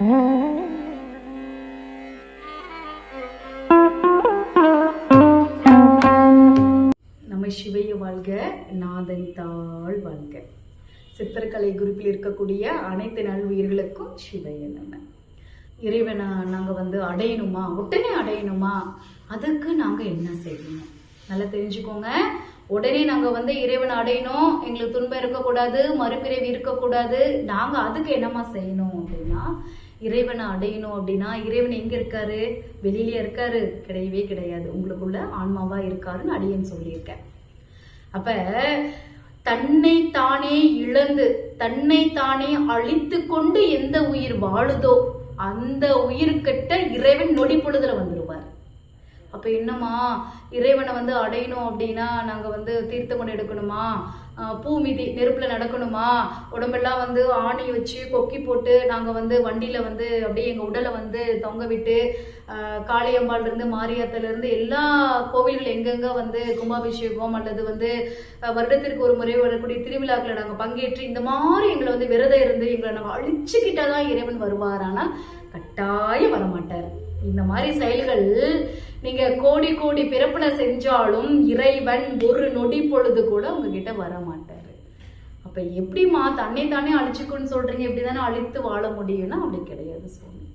நம்ம சிவைய வாழ்க நாதன் தாழ் வாழ்க. சித்திரக்கலை குறிப்பில் இருக்கக்கூடிய அனைத்து நல்வுயிர்களுக்கும் சிவைய நம்ம இறைவனை நாங்கள் வந்து அடையணுமா? உடனே அடையணுமா? அதுக்கு நாங்கள் என்ன செய்யணும்? நல்லா தெரிஞ்சுக்கோங்க. உடனே நாங்கள் வந்து இறைவனை அடையணும். எங்களுக்கு துன்பம் இருக்கக்கூடாது மறுபிறவி இருக்கக்கூடாது. நாங்கள் அதுக்கு என்னம்மா செய்யணும் அப்படின்னா இறைவனை அடையணும் அப்படின்னா இறைவன் எங்க இருக்காரு? வெளியிலே இருக்காரு. கிடையவே கிடையாது. உங்களுக்குள்ள ஆன்மாவா இருக்காருன்னு அடியேன்னு சொல்லியிருக்கேன். அப்ப தன்னை தானே இழந்து தன்னை தானே அழித்து கொண்டு எந்த உயிர் வாழுதோ அந்த உயிர்கிட்ட இறைவன் நொடி பொழுதுல வந்துருவார். அப்ப என்னம்மா? இறைவனை வந்து அடையணும் அப்படின்னா நாங்க வந்து தீர்த்தம் கொண்டு எடுக்கணுமா? பூ மிதி நெருப்புல நடக்கணுமா? உடம்பெல்லாம் வந்து ஆணி வச்சு கொக்கி போட்டு நாங்க வந்து வண்டியில வந்து அப்படியே எங்க உடலை வந்து தொங்க விட்டு ஆஹ் இருந்து இருந்து எல்லா கோவில்கள் எங்கெங்க வந்து கும்பாபிஷேகம் அல்லது வந்து வருடத்திற்கு ஒரு முறை வரக்கூடிய திருவிழாக்களை நாங்க பங்கேற்று இந்த மாதிரி எங்களை வந்து விரதம் இருந்து எங்களை நாங்க அழிச்சுக்கிட்டாதான் இறைவன் வருவார். ஆனா கட்டாயம் வரமாட்டார். இந்த மாதிரி செயல்கள் நீங்க கோடி கோடி பிறப்பின செஞ்சாலும் இறைவன் ஒரு நொடி பொழுது கூட உங்ககிட்ட வர மாட்டாரு அப்ப எப்படிமா தன்னை தானே அழிச்சுக்கோன்னு சொல்றீங்க? இப்படிதானே அழித்து வாழ முடியும்னா அப்படி கிடையாது சுவாமி.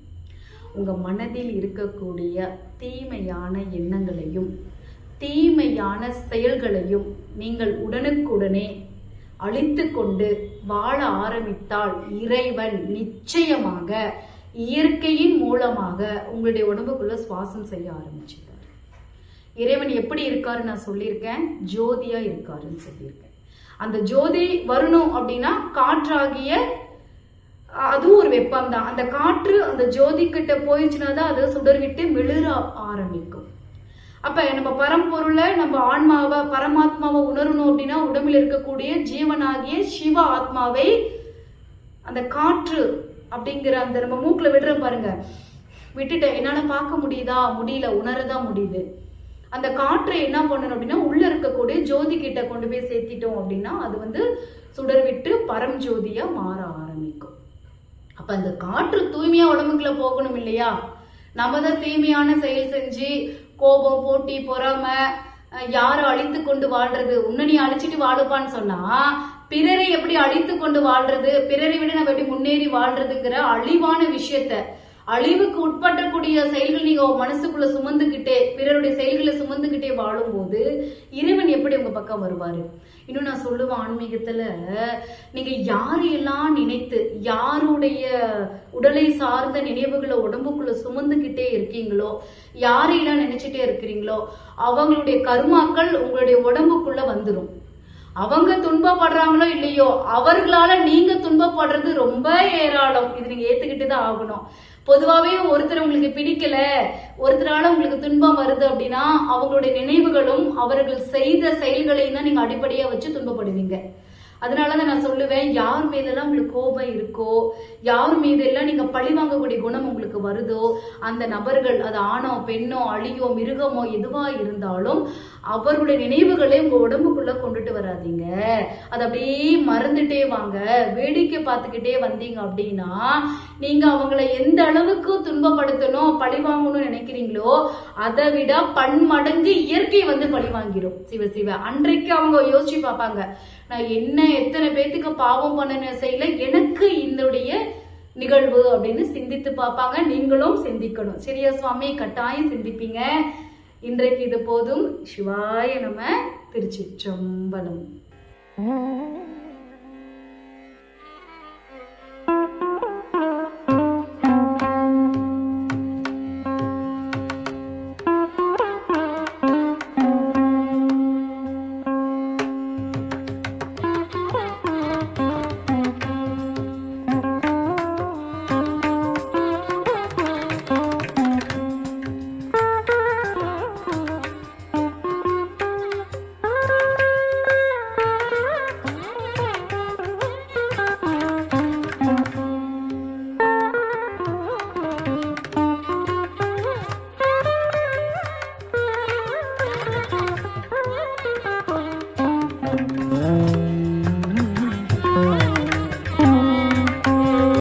உங்க மனதில் இருக்கக்கூடிய தீமையான எண்ணங்களையும் தீமையான செயல்களையும் நீங்கள் உடனுக்குடனே அழித்து கொண்டு வாழ ஆரம்பித்தால் இறைவன் நிச்சயமாக இயற்கையின் மூலமாக உங்களுடைய உடம்புக்குள்ள சுவாசம் செய்ய ஆரம்பிச்சிட்டார். இறைவன் எப்படி இருக்காரு நான் சொல்லியிருக்கேன். ஜோதியா இருக்காருன்னு சொல்லியிருக்கேன். அந்த ஜோதி வரணும் அப்படின்னா காற்றாகிய அதுவும் ஒரு வெப்பம் தான். அந்த காற்று அந்த ஜோதி கிட்ட போயிடுச்சுன்னா தான் அது சுடர்விட்டு மிளிர ஆரம்பிக்கும். அப்ப நம்ம பரம்பொருளை நம்ம ஆன்மாவை பரமாத்மாவை உணரணும் அப்படின்னா உடம்பில் இருக்கக்கூடிய ஜீவனாகிய சிவ ஆத்மாவை அந்த காற்று அப்படிங்கிற அந்த நம்ம மூக்கில் விடுற பாருங்க. விட்டுட்டு என்னால் பார்க்க முடியுதா? முடியல உணரதான் முடியுது. அந்த காற்றை என்ன பண்ணணும் அப்படின்னா உள்ள இருக்கக்கூடிய ஜோதி கிட்ட கொண்டு போய் சேர்த்திட்டோம் அப்படின்னா அது வந்து சுடர் விட்டு பரம் ஜோதியா மாற ஆரம்பிக்கும். அப்ப அந்த காற்று தூய்மையா உடம்புக்குள்ள போகணும் இல்லையா? நம்ம தான் தூய்மையான செயல் செஞ்சு கோபம் போட்டி பொறாமை அஹ், யாரை அழித்து கொண்டு வாழ்றது? உன்னை நீ அழிச்சிட்டு வாழுப்பான்னு சொன்னா பிறரை எப்படி அழித்து கொண்டு வாழ்றது? பிறரை விட நம்ம எப்படி முன்னேறி வாழ்றதுங்கிற அழிவான விஷயத்த அழிவுக்கு உட்பட்டக்கூடிய செயல்கள் நீங்க மனசுக்குள்ள சுமந்துக்கிட்டே பிறருடைய செயல்களை சுமந்துக்கிட்டே வாழும்போது இறைவன் எப்படி உங்க பக்கம் வருவாரு? இன்னும் நான் சொல்லுவேன் ஆன்மீகத்துல நீங்க யாரையெல்லாம் நினைத்து யாருடைய உடலை சார்ந்த நினைவுகளை உடம்புக்குள்ள சுமந்துக்கிட்டே இருக்கீங்களோ யாரையெல்லாம் நினைச்சிட்டே இருக்கிறீங்களோ அவங்களுடைய கர்மாக்கள் உங்களுடைய உடம்புக்குள்ள வந்துடும் அவங்க துன்பப்படுறாங்களோ இல்லையோ அவர்களால நீங்க துன்பப்படுறது ரொம்ப ஏராளம். இது நீங்க ஏத்துக்கிட்டு தான் ஆகணும். பொதுவாகவே ஒருத்தர் உங்களுக்கு பிடிக்கல ஒருத்தரால உங்களுக்கு துன்பம் வருது அப்படின்னா அவங்களுடைய நினைவுகளும் அவர்கள் செய்த செயல்களையும் தான் நீங்க அடிப்படையா வச்சு துன்பப்படுவீங்க. அதனாலதான் நான் சொல்லுவேன் யார் மீதெல்லாம் உங்களுக்கு கோபம் இருக்கோ யார் மீதெல்லாம் நீங்க பழி வாங்கக்கூடிய குணம் உங்களுக்கு வருதோ அந்த நபர்கள் அது ஆணோ பெண்ணோ அழியோ மிருகமோ எதுவா இருந்தாலும் அவர்களுடைய நினைவுகளை உங்க உடம்புக்குள்ள கொண்டுட்டு வராதீங்க. அது அப்படியே மறந்துட்டே வாங்க. வேடிக்கை பார்த்துக்கிட்டே வந்தீங்க அப்படின்னா நீங்க அவங்கள எந்த அளவுக்கு துன்பப்படுத்தணும் பழி வாங்கணும்னு நினைக்கிறீங்களோ அதை விட பன்மடங்கு இயற்கை வந்து பழி வாங்கிடும் சிவ சிவ. அன்றைக்கு அவங்க யோசிச்சு பார்ப்பாங்க நான் என்ன எத்தனை பேத்துக்கு பாவம் பண்ண செய்யல எனக்கு இதனுடைய நிகழ்வு அப்படின்னு சிந்தித்து பார்ப்பாங்க. நீங்களும் சிந்திக்கணும். சரியா சுவாமி? கட்டாயம் சிந்திப்பீங்க. இன்றைக்கு இது போதும். சிவாய நம திருச்சிற்றம்பலம்.